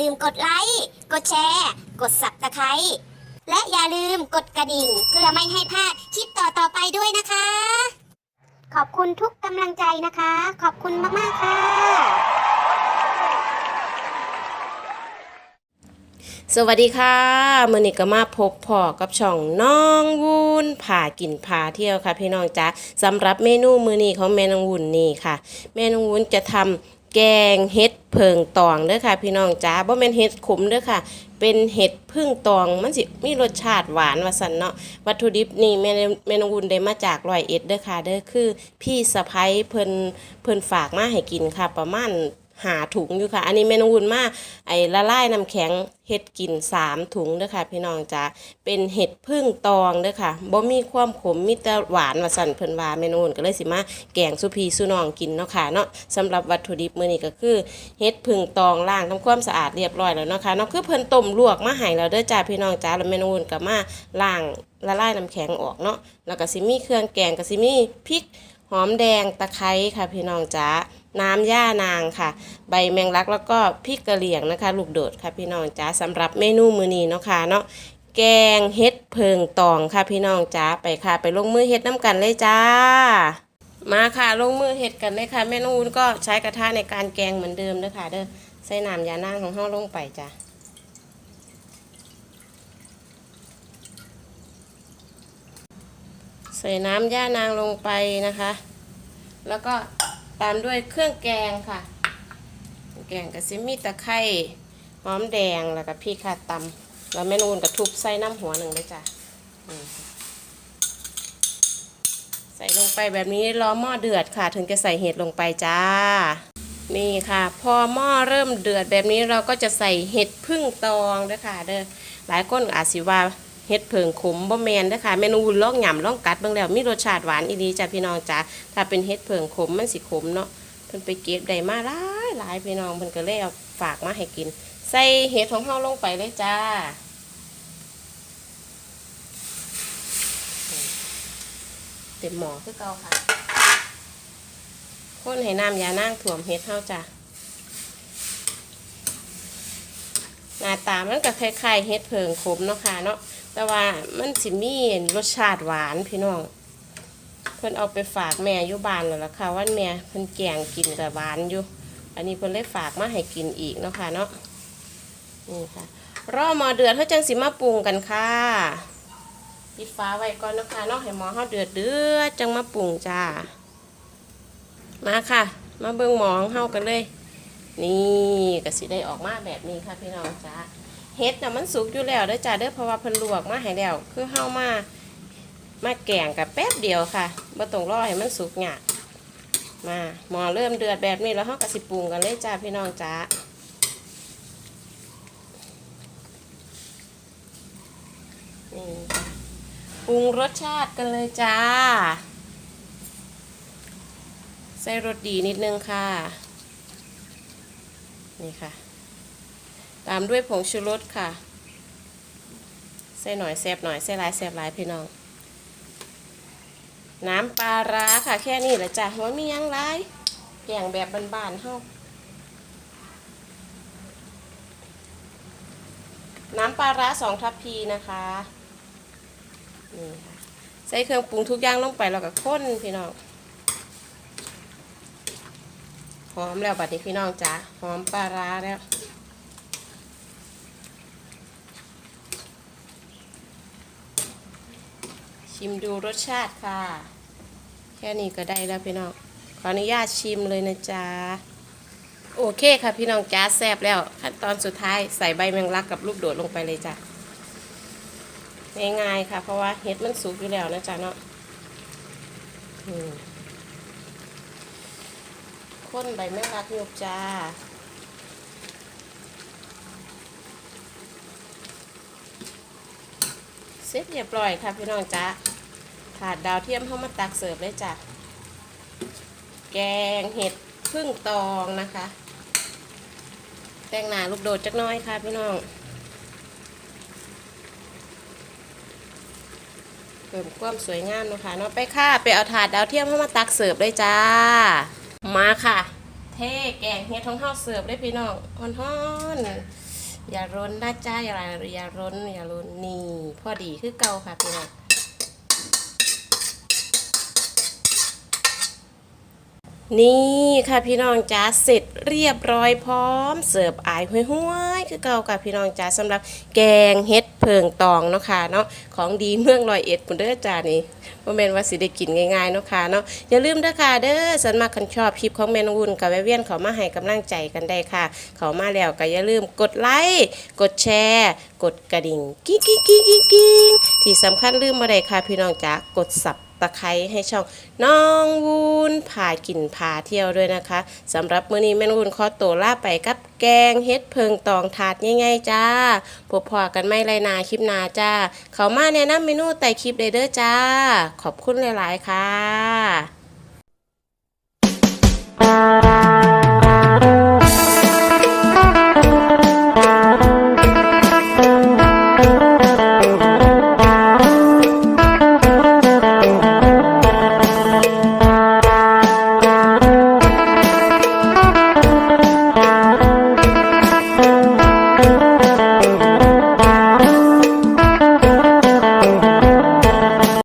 ลืมกดไลค์ กดแชร์ กดสับตะไคร้และอย่าลืมกดกระดิ่ง เพื่อไม่ให้พลาดคลิปต่อๆไปด้วยนะคะ ขอบคุณทุกกำลังใจนะคะ ขอบคุณมาก ๆ ค่ะ สวัสดีค่ะมือนี้ก็มาพบพ่อกับช่องน้องวุ้นผ่ากินพาเที่ยวค่ะพี่น้องจ๊ะสำหรับเมนูมือนี้ของแม่น้องวุ้นนี่ค่ะ แม่น้องวุ้นจะทำ แกงเห็ดเพิงตองเด้อค่ะ พี่น้องจ้าบ่แม่นเห็ดขมเด้อค่ะ เป็นเห็ดพึ่งตองมันสิมีรสชาติหวานว่าซั่นเนาะวัตถุดิบนี่แม่แม่นงวุ่นได้มาจากร้อยเอ็ดเด้อค่ะเด้อคือ พี่สะพ้ยเพิ่นเพิ่นฝากมาให้กินค่ะประมาณ หาถุงอยู่ค่ะ อันนี้เมนูวุ่นมากไอ้ละลายน้ำแข็งเห็ดกินสามถุงเด้อค่ะ พี่น้องจ๋าเป็นเห็ดพึ่งตองเด้อค่ะบ่มีความขมมีแต่หวานว่าสั่นเพิ่นว่าเมนูวุ่นก็เลยสิมาแกงสุพีสุน้องกินเนาะค่ะเนาะสำหรับวัตถุดิบมื้อนี้ก็คือเห็ดพึ่งตองล้างทำความสะอาดเรียบร้อยแล้วเนาะค่ะเนาะคือเพิ่นต้มลวกมาให้แล้วเด้อจ้าพี่น้องจ๋าแล้วเมนูวุ่นก็มาล้างละลายน้ำแข็งออกเนาะแล้วก็สิมีเครื่องแกงก็สิมีพริก หอมแดงตะไคร้ค่ะพี่น้องจ๋าน้ำย่านางค่ะ ใบแมงลักแล้วก็พริกกะเหรี่ยงนะคะ ลูกโดดค่ะพี่น้องจ๋าสำหรับเมนูมื้อนี้เนาะค่ะเนาะแกงเห็ดเพิงตองค่ะพี่น้องจ๋าไปค่ะ ไปลงมือเห็ดน้ำกันเลยจ้า มาค่ะลงมือเห็ดกันเลยค่ะแม่นูก็ใช้กระทะในการแกงเหมือนเดิมเด้อค่ะเด้อใส่น้ำยานางของเฮาลงไปจ้ะ ใส่น้ำย่านางลงไปนะคะ แล้วก็ตามด้วยเครื่องแกงค่ะ แกงกับซิมีตะไคร้หอมแดงแล้วก็พริกค่ะตำแล้วแม่นูนกับทุบใส่น้ำหัวหนึ่งเลยจ้ะใส่ลงไปแบบนี้รอหม้อเดือดค่ะ ถึงจะใส่เห็ดลงไปจ้า นี่ค่ะ พอหม้อเริ่มเดือดแบบนี้เราก็จะใส่เห็ดพึ่งตองด้วยค่ะ เด้อหลายคนอาจสิว่า เห็ดเผิงขมบ่แมนเด้อค่ะเมนูล่องหย่ำล่องกัดเบางแล้วมีรสชาติหวานอีดีจ้ะพี่น้องจ้าถ้าเป็นเห็ดเผิงขมมันสิขมเนาะเพิ่นไปเก็บได้มาหลายหลายพี่น้องเพิ่นก็เลยเอาฝากมาให้กิน ใส่เห็ดของเฮาลงไปเลยจ้าเต็มหม้อคือเก่าค่ะคนให้น้ำยานางถ่วมเห็ดเฮาจ้ะหน้าตามันก็คล้ายๆเห็ดเพิงขมเนาะค่ะเนาะ แต่ว่ามันสิมีรสชาติหวานพี่น้อง เพิ่นเอาไปฝากแม่อยู่บ้านแล้วล่ะค่ะว่าแม่เพิ่นแกงกินกับหวานอยู่ อันนี้เพิ่นเลยฝากมาให้กินอีกเนาะค่ะเนาะนี่ค่ะรอหมอเดือดเฮาจังสิมาปรุงกันค่ะปิดฟ้าไว้ก่อนนะคะเนาะให้หมอเฮาเดือดเดือดจังมาปรุงจ้า มาค่ะ มาเบิ่งหมอของเฮากันเลย นี่ก็สิได้ออกมาแบบนี้ค่ะพี่น้องจ้า เฮ็ดน่ะมันสุกอยู่แล้วเด้อจ้าเด้อเพราะว่าเพิ่นลวกมาให้แล้วคือเฮามามาแกงกับแป๊บเดียวค่ะบ่ต้องรอให้มันสุกยากมาหมอเริ่มเดือดแบบนี้แล้วเฮาก็สิปรุงกันเลยจ้าพี่น้องจ้านี่ปรุงรสชาติกันเลยจ้า ใส่รสดีนิดนึงค่ะ นี่ค่ะ ตามด้วยผงชูรสค่ะ ใส่หน่อยแซบหน่อยใส่หลายแซบหลายพี่น้อง น้ำปลาร้าค่ะ แค่นี้แหละจ้ะว่ามียังไรแกงแบบบานๆเฮาน้ำปลาร้าสองทัพพีนะคะนี่ค่ะใส่เครื่องปรุงทุกอย่างลงไปแล้วก็ข้นพี่น้องหอมแล้วบัดนี้พี่น้องจ้าหอมปลาร้าแล้ว ชิมดูรสชาติค่ะ แค่นี้ก็ได้แล้วพี่น้อง ขออนุญาตชิมเลยนะจ๊ะ โอเคค่ะพี่น้องจ้าแซ่บแล้ว ขั้นตอนสุดท้ายใส่ใบแมงลักกับลูกโดดลงไปเลยจ้ะ ง่ายๆค่ะ เพราะว่าเห็ดมันสุกอยู่แล้วนะจ๊ะเนาะข้นใบแมงลักยกจ้าเสร็จเรียบร้อยค่ะพี่น้องจ้า ถาดดาวเทียมเข้ามาตักเสิร์ฟเลยจ้ะ แกงเห็ดพึ่งตองนะคะ แต่งหนาลูกโดดจักน้อยค่ะพี่น้อง เพิ่มความสวยงามนะคะเนาะไปค่ะ ไปเอาถาดดาวเทียมเข้ามาตักเสิร์ฟเลยจ้า มาค่ะ เท่แกงเฮ็ดท้องเฮาเสิร์ฟได้พี่น้องฮ้อนๆอย่าร้นนะจ้าอย่าอย่าร้นอย่าร้นนี่พอดีคือเก่าค่ะพี่น้อง นี่ค่ะพี่น้องจ้าเสร็จเรียบร้อยพร้อม เสิร์ฟอายห้วยๆคือเก่าค่ะพี่น้องจ้าสำหรับแกงเฮ็ดเพิงตองเนาะค่ะเนาะของดีเมืองลอยเอ็ดปุ่นเด้อจ้านี่บ่แม่นว่าสิได้กินง่ายๆเนาะค่ะเนาะอย่าลืมเด้อค่ะเด้อสันมาคันชอบคลิปของแม่นวุ่นกับแวะเวียนเขามาให้กำลังใจกันได้ค่ะ เขามาแล้วก็อย่าลืมกดไลค์กดแชร์ กดกระดิ่งกิ๊งกิ๊งกิ๊งกิ๊งที่สำคัญลืมบ่ได้ค่ะพี่น้องจ้ากดสับ ไคร้ให้ช่องน้องวูนพากินพาเที่ยวด้วยนะคะสำหรับมื้อนี้แม่นวูนขอตัวลาไปกับแกงเฮ็ดเพิงตองถาดง่ายๆจ้าพบพอกันไม่ไรนาคลิปนาจ้า เขามาแนะนำเมนูไต่คลิปเดเด้อจ้า ขอบคุณหลายๆค่ะ